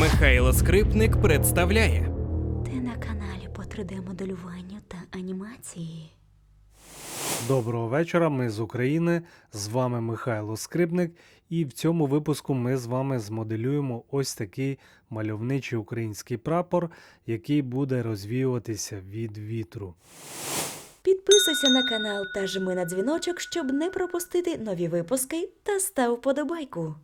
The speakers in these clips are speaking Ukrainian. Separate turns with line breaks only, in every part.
Михайло Скрипник представляє
Ти на каналі по 3D-моделюванню та анімації.
Доброго вечора, ми з України. З вами Михайло Скрипник, і в цьому випуску ми з вами змоделюємо ось такий мальовничий український прапор, який буде розвіюватися від вітру.
Підписуйся на канал та жми на дзвіночок, щоб не пропустити нові випуски та став вподобайку.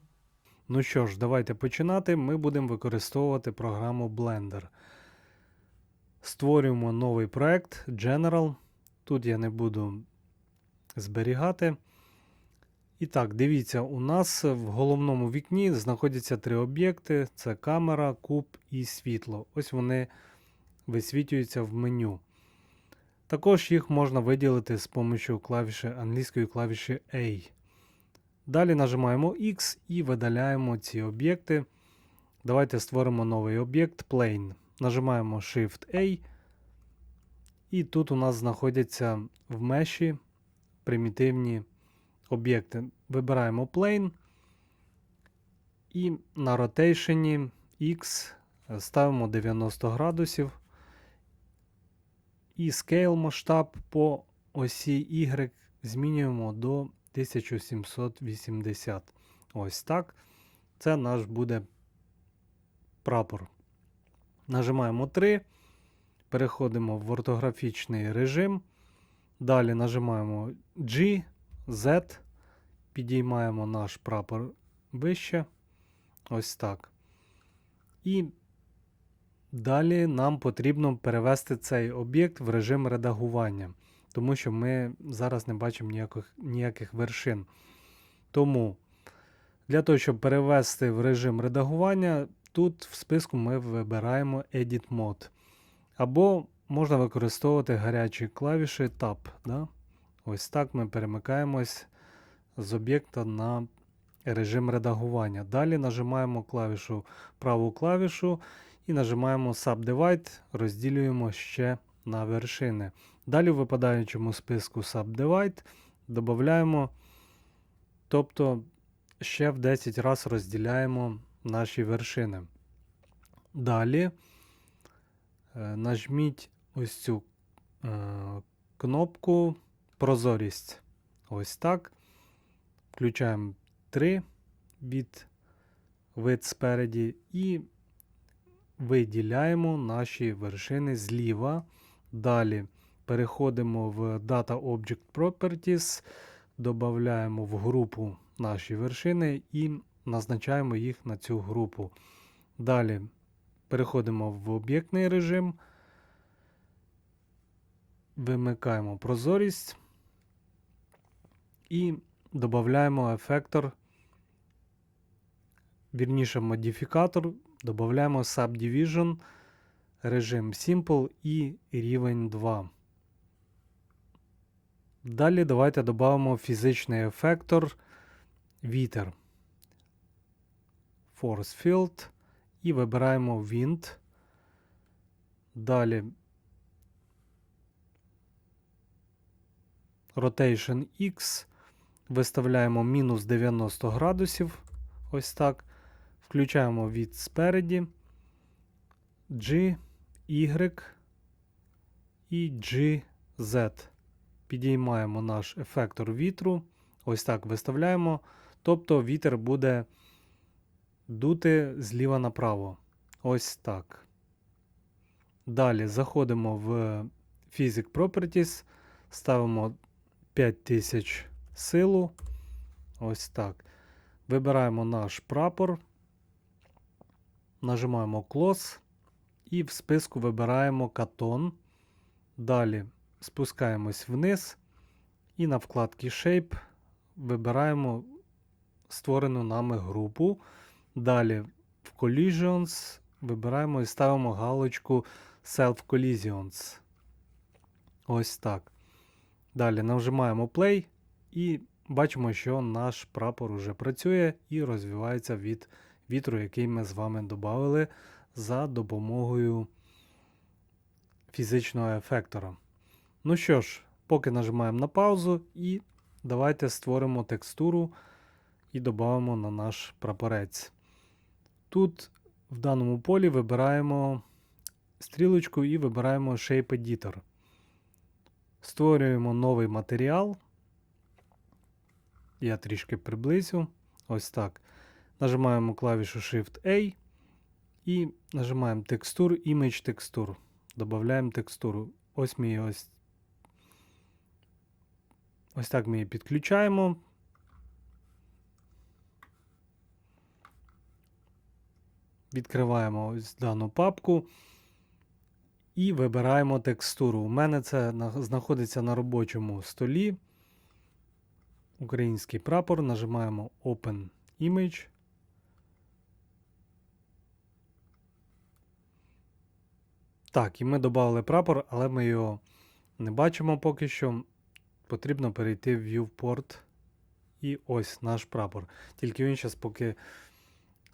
Ну що ж, давайте починати. Ми будемо використовувати програму Blender. Створюємо новий проект General. Тут я не буду зберігати. І так, дивіться, у нас в головному вікні знаходяться три об'єкти: це камера, куб і світло. Ось вони висвітлюються в меню. Також їх можна виділити з допомогою англійської клавіші A. Далі нажимаємо X і видаляємо ці об'єкти. Давайте створимо новий об'єкт Plane. Нажимаємо Shift-A. І тут у нас знаходяться в меші примітивні об'єкти. Вибираємо Plane. І на ротейшені X ставимо 90 градусів. І scale масштаб по осі Y змінюємо до 1780. Ось так. Це наш буде прапор. Нажимаємо 3. Переходимо в ортографічний режим. Далі нажимаємо G, Z. Підіймаємо наш прапор вище. Ось так. І далі нам потрібно перевести цей об'єкт в режим редагування тому що ми зараз не бачимо ніяких, ніяких вершин. Тому для того, щоб перевести в режим редагування, тут в списку ми вибираємо Edit Mode. Або можна використовувати гарячі клавіші Tab. Да? Ось так ми перемикаємось з об'єкта на режим редагування. Далі нажимаємо клавішу праву клавішу і нажимаємо Subdivide, розділюємо ще на вершини. Далі в випадаючому списку Subdivide додаємо, тобто ще в 10 разів розділяємо наші вершини. Далі е, нажміть ось цю е, кнопку Прозорість. Ось так. Включаємо 3 від вид спереді і виділяємо наші вершини зліва. Далі переходимо в Data Object Properties, додаємо в групу наші вершини і назначаємо їх на цю групу. Далі переходимо в об'єктний режим, вимикаємо прозорість і додаємо ефектор, вірніше модифікатор, додаємо Subdivision, режим Simple і рівень 2. Далі давайте додамо фізичний ефектор вітер. Force Field і вибираємо Wind. Далі Rotation X. Виставляємо мінус 90 градусів. Ось так. Включаємо від спереді. G, Y і G, Z підіймаємо наш ефектор вітру. Ось так виставляємо. Тобто вітер буде дути зліва направо. Ось так. Далі заходимо в Physics Properties, ставимо 5000 силу. Ось так. Вибираємо наш прапор, нажимаємо Close і в списку вибираємо катон. Далі спускаємось вниз і на вкладці Shape вибираємо створену нами групу. Далі в Collisions вибираємо і ставимо галочку Self Collisions. Ось так. Далі нажимаємо Play і бачимо, що наш прапор уже працює і розвивається від вітру, який ми з вами додали за допомогою фізичного ефектора. Ну що ж, поки нажимаємо на паузу і давайте створимо текстуру і додамо на наш прапорець. Тут в даному полі вибираємо стрілочку і вибираємо Shape Editor. Створюємо новий матеріал. Я трішки приблизю. Ось так. Нажимаємо клавішу Shift-A і нажимаємо текстур, Image текстур. Додаємо текстуру. Ось ми її ось. Ось так ми її підключаємо. Відкриваємо ось дану папку і вибираємо текстуру. У мене це знаходиться на робочому столі. Український прапор. Нажимаємо Open Image. Так, і ми додали прапор, але ми його не бачимо поки що. Потрібно перейти в Viewport. І ось наш прапор. Тільки він зараз поки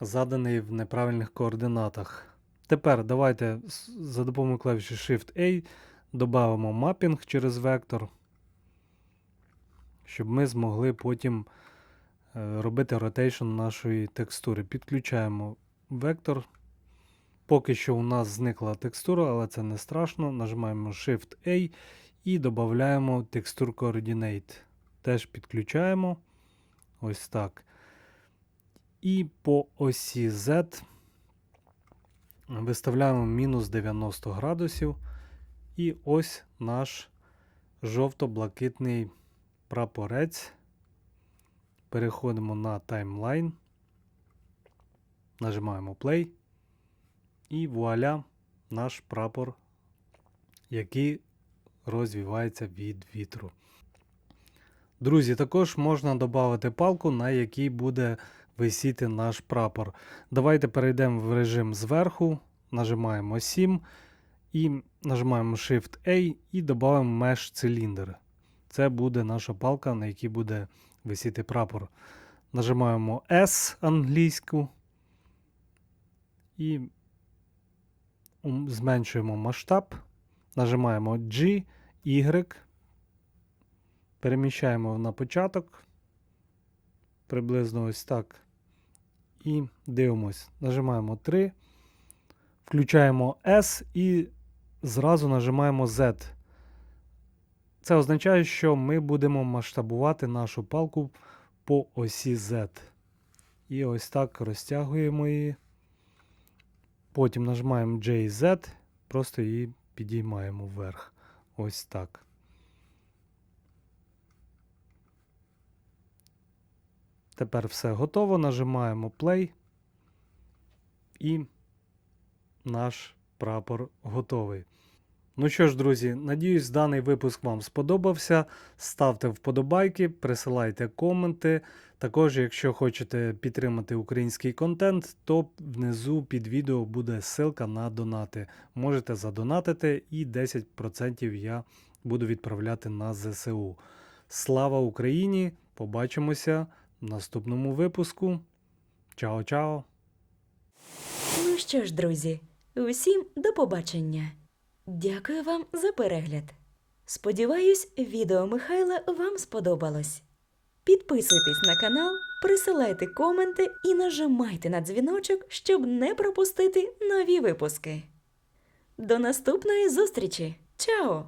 заданий в неправильних координатах. Тепер давайте за допомогою клавіші Shift-A додамо мапінг через вектор, щоб ми змогли потім е, робити ротейшн нашої текстури. Підключаємо вектор. Поки що у нас зникла текстура, але це не страшно. Нажимаємо Shift-A і додаємо Texture Coordinate. Теж підключаємо. Ось так. І по осі Z виставляємо мінус 90 градусів. І ось наш жовто-блакитний прапорець. Переходимо на таймлайн. Нажимаємо Play. І вуаля, наш прапор, який розвівається від вітру. Друзі, також можна додати палку, на якій буде висіти наш прапор. Давайте перейдемо в режим зверху, нажимаємо 7 і нажимаємо Shift-A і додаємо Mesh циліндр. Це буде наша палка, на якій буде висіти прапор. Нажимаємо S англійську і зменшуємо масштаб. Нажимаємо G, Y. Переміщаємо на початок. Приблизно ось так. І дивимось. Нажимаємо 3. Включаємо S і зразу нажимаємо Z. Це означає, що ми будемо масштабувати нашу палку по осі Z. І ось так розтягуємо її. Потім нажимаємо J і Z, просто її підіймаємо вверх. Ось так. Тепер все готово. Нажимаємо Play. І наш прапор готовий. Ну що ж, друзі, надіюсь, даний випуск вам сподобався. Ставте вподобайки, присилайте коменти. Також, якщо хочете підтримати український контент, то внизу під відео буде ссылка на донати. Можете задонатити і 10% я буду відправляти на ЗСУ. Слава Україні! Побачимося в наступному випуску. Чао-чао!
Ну що ж, друзі, усім до побачення. Дякую вам за перегляд. Сподіваюсь, відео Михайла вам сподобалось. Підписуйтесь на канал, присилайте коменти і нажимайте на дзвіночок, щоб не пропустити нові випуски. До наступної зустрічі! Чао!